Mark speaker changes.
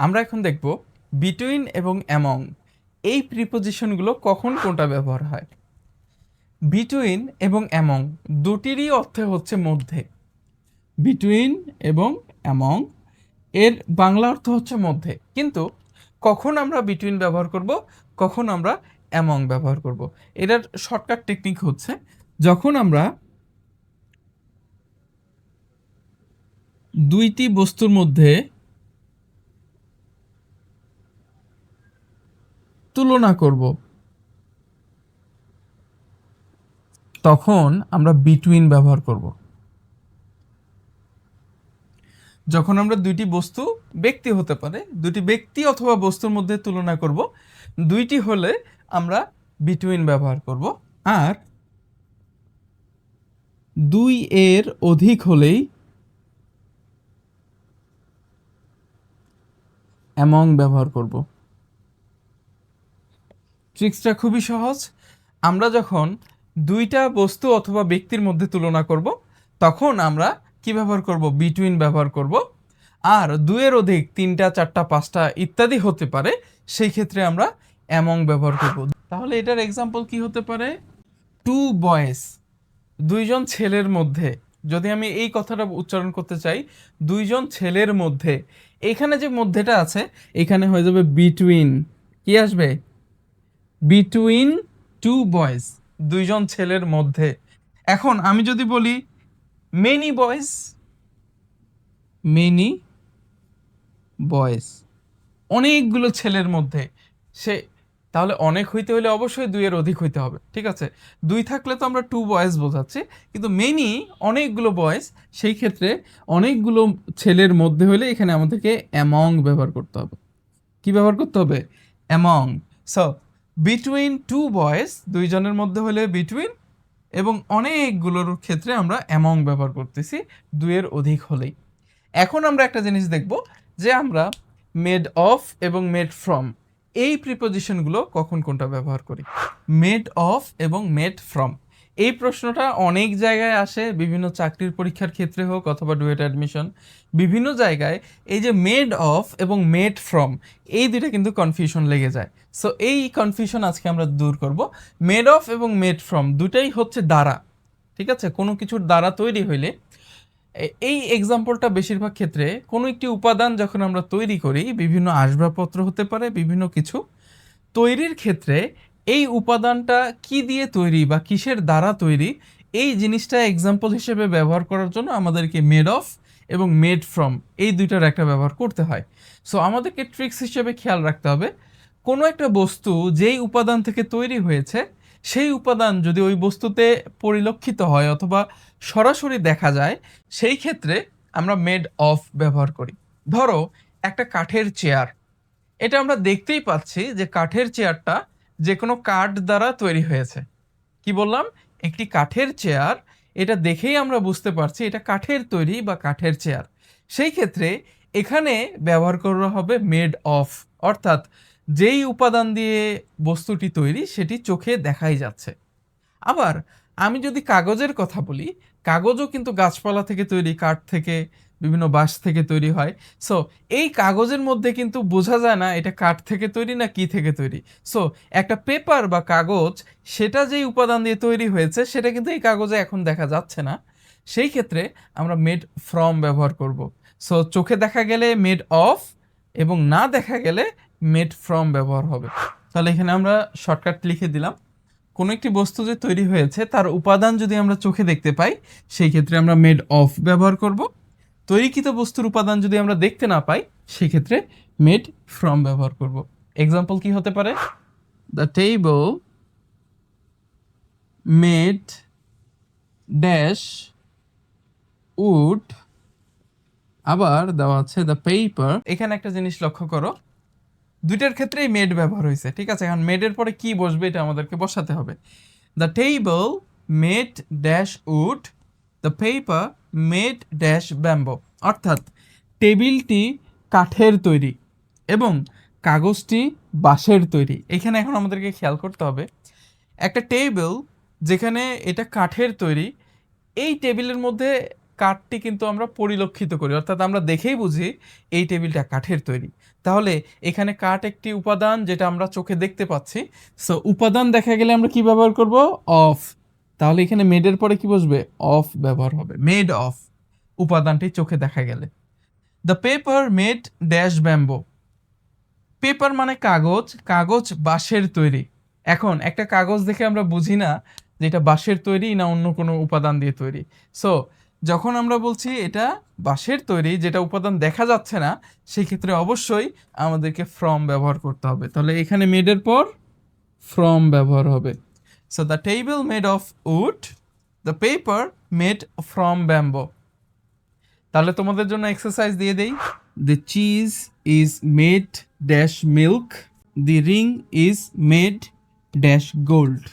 Speaker 1: আমরা এখন দেখব বিটুইন এবং অ্যামং এই প্রিপোজিশনগুলো কখন কোনটা ব্যবহার হয়? বিটুইন এবং অ্যামং দুটিরই অর্থে হচ্ছে মধ্যে। বিটুইন এবং অ্যামং এর বাংলা অর্থ হচ্ছে মধ্যে। কিন্তু কখন আমরা বিটুইন ব্যবহার করব? কখন আমরা অ্যামং ব্যবহার করব? এটার শর্টকাট টেকনিক হচ্ছে যখন আমরা দুইটি বস্তুর মধ্যে তুলনা করব। তখন আমরা বিটুইন ব্যবহার করব। যখন আমরা দুইটি বস্তু ব্যক্তি হতে পারে দুটি ব্যক্তি অথবা বস্তুর মধ্যে তুলনা করব, দুইটি হলে আমরা বিটুইন ব্যবহার করব। আর দুই এর অধিক হলেই অ্যামং ব্যবহার করব। ট্রিক্সটা খুবই সহজ। আমরা যখন দুইটা বস্তু অথবা ব্যক্তির মধ্যে তুলনা করব, তখন আমরা কি ব্যবহার করব? বিটুইন ব্যবহার করব। আর দুয়ের অধিক, তিনটা, চারটা, পাঁচটা ইত্যাদি হতে পারে, সেই ক্ষেত্রে আমরা অ্যামং ব্যবহার করব। তাহলে এটার এক্সাম্পল কি হতে পারে? টু বয়েস দুইজন ছেলের মধ্যে। যদি আমি এই কথাটা উচ্চারণ করতে চাই, দুইজন ছেলের মধ্যে। এখানে যে মধ্যেটা আছে, এখানে হয়ে যাবে বিটুইন কি আসবে? বিটুইন টু বয়েজ দুইজন ছেলের মধ্যে। এখন আমি যদি বলি মেনি বয়েজ মেনি বয়েজ অনেকগুলো ছেলের মধ্যে। সে, তাহলে অনেক হইতে হলে অবশ্যই দুইয়ের অধিক হইতে হবে, ঠিক আছে? দুই থাকলে তো আমরা টু বয়েজ বোঝাচ্ছি, কিন্তু মেনি অনেকগুলো বয়েজ সেই ক্ষেত্রে অনেকগুলো ছেলের মধ্যে হলে এখানে আমাদেরকে অ্যামং ব্যবহার করতে হবে। কি ব্যবহার করতে হবে? Among so between two boys দুইজনের মধ্যে হলে বিটুইন এবং অনেকগুলোর ক্ষেত্রে আমরা অ্যামং ব্যবহার করতেছি দুয়ের অধিক হলেই। এখন আমরা একটা জিনিস দেখব যে আমরা মেড অফ এবং মেড ফ্রম এই প্রিপোজিশনগুলো কখন কোনটা ব্যবহার করি? মেড অফ এবং মেড ফ্রম এই প্রশ্নটা অনেক জায়গায় আসে, বিভিন্ন চাকরির পরীক্ষার ক্ষেত্রে হোক অথবা ডুয়েট অ্যাডমিশন, বিভিন্ন জায়গায় এই যে মেড অফ এবং মেড ফ্রম এই দুইটা কিন্তু কনফিউশন লেগে যায়। সো এই কনফিউশন আজকে আমরা দূর করব। মেড অফ এবং মেড ফ্রম দুটাই হচ্ছে দ্বারা, ঠিক আছে? কোনো কিছুর দ্বারা তৈরি হইলে এই এক্সাম্পলটা বেশিরভাগ ক্ষেত্রে কোনো একটি উপাদান যখন আমরা তৈরি করি, বিভিন্ন আসবাবপত্র হতে পারে, বিভিন্ন কিছু, তৈরির ক্ষেত্রে এই উপাদানটা কি দিয়ে তৈরি বা কিসের দ্বারা তৈরি? এই জিনিসটা এক্সাম্পল হিসেবে ব্যবহার করার জন্য আমাদেরকে মেড অফ এবং মেড ফ্রম এই দুইটার একটা ব্যবহার করতে হয়। সো আমাদেরকে ট্রিক্স হিসেবে খেয়াল রাখতে হবে। কোনো একটা বস্তু যেই উপাদান থেকে তৈরি হয়েছে, সেই উপাদান যদি ওই বস্তুতে পরিলক্ষিত হয় অথবা সরাসরি দেখা যায়, সেই ক্ষেত্রে আমরা মেড অফ ব্যবহার করি। ধরো, একটা কাঠের চেয়ার এটা আমরা দেখতেই পাচ্ছি যে কাঠের চেয়ারটা যে কোনো কাঠ দ্বারা তৈরি হয়েছে। কি বললাম? একটি কাঠের চেয়ার এটা দেখেই আমরা বুঝতে পারছি এটা কাঠের তৈরি বা কাঠের চেয়ার সেই ক্ষেত্রে এখানে ব্যবহার করা হবে মেড অফ অর্থাৎ যেই উপাদান দিয়ে বস্তুটি তৈরি সেটি চোখে দেখাই যাচ্ছে। আবার আমি যদি কাগজের কথা বলি, কাগজও কিন্তু গাছপালা থেকে তৈরি, কাঠ থেকে, বিভিন্ন বাঁশ থেকে তৈরি হয়। সো এই কাগজের মধ্যে কিন্তু বোঝা যায় না এটা কাঠ থেকে তৈরি না কি থেকে তৈরি। সো একটা পেপার বা কাগজ, সেটা যেই উপাদান দিয়ে তৈরি হয়েছে, সেটা কিন্তু এই কাগজে এখন দেখা যাচ্ছে না। সেই ক্ষেত্রে আমরা মেড ফ্রম ব্যবহার করব। সো চোখে দেখা গেলে মেড অফ এবং না দেখা গেলে মেড ফ্রম ব্যবহার হবে। তাহলে এখানে আমরা শর্টকাট লিখে দিলাম। কোনো একটি বস্তু যে তৈরি হয়েছে, তার উপাদান যদি আমরা চোখে দেখতে পাই, সেই ক্ষেত্রে আমরা মেড অফ ব্যবহার করব। তৈরিকৃত বস্তুর উপাদান যদি আমরা দেখতে না পাই, সেই ক্ষেত্রে মেড ফ্রম ব্যবহার করব। এক্সাম্পল কি হতে পারে? The table made dash wood আবার দেওয়া আছে দ্য পেপার এখানে একটা জিনিস লক্ষ্য করো। দুইটার ক্ষেত্রেই মেড ব্যবহার হয়েছে ঠিক আছে? এখন মেডের পরে কি বসবে এটা আমাদেরকে বসাতে হবে। The table made dash wood the paper made dash bamboo অর্থাৎ টেবিলটি কাঠের তৈরি এবং কাগজটি বাঁশের তৈরি। এখানে এখন আমাদেরকে খেয়াল করতে হবে। একটা টেবিল যেখানে এটা কাঠের তৈরি, এই টেবিলের মধ্যে কাঠটি কিন্তু আমরা পরিলক্ষিত করি। অর্থাৎ আমরা দেখেই বুঝি এই টেবিলটা কাঠের তৈরি। তাহলে এখানে কাঠ একটি উপাদান যেটা আমরা চোখে দেখতে পাচ্ছি। সো উপাদান দেখা গেলে আমরা কি ব্যবহার করব? অফ তাহলে এখানে মেডের পরে কি বসবে? অফ ব্যবহার হবে। মেড অফ উপাদানটি চোখে দেখা গেলে। The paper made dash bamboo paper মানে কাগজ কাগজ বাঁশের তৈরি। এখন একটা কাগজ দেখে আমরা বুঝি না যে এটা বাঁশের তৈরি না অন্য কোনো উপাদান দিয়ে তৈরি। সো যখন আমরা বলছি এটা বাঁশের তৈরি, যেটা উপাদান দেখা যাচ্ছে না সেই ক্ষেত্রে অবশ্যই আমাদেরকে ফ্রম ব্যবহার করতে হবে। তাহলে এখানে মেডের পর ফ্রম ব্যবহার হবে। So the table made of wood the paper made from bamboo তাহলে তোমাদের জন্য এক্সারসাইজ দিয়ে দেই। The cheese is made dash milk the ring is made dash gold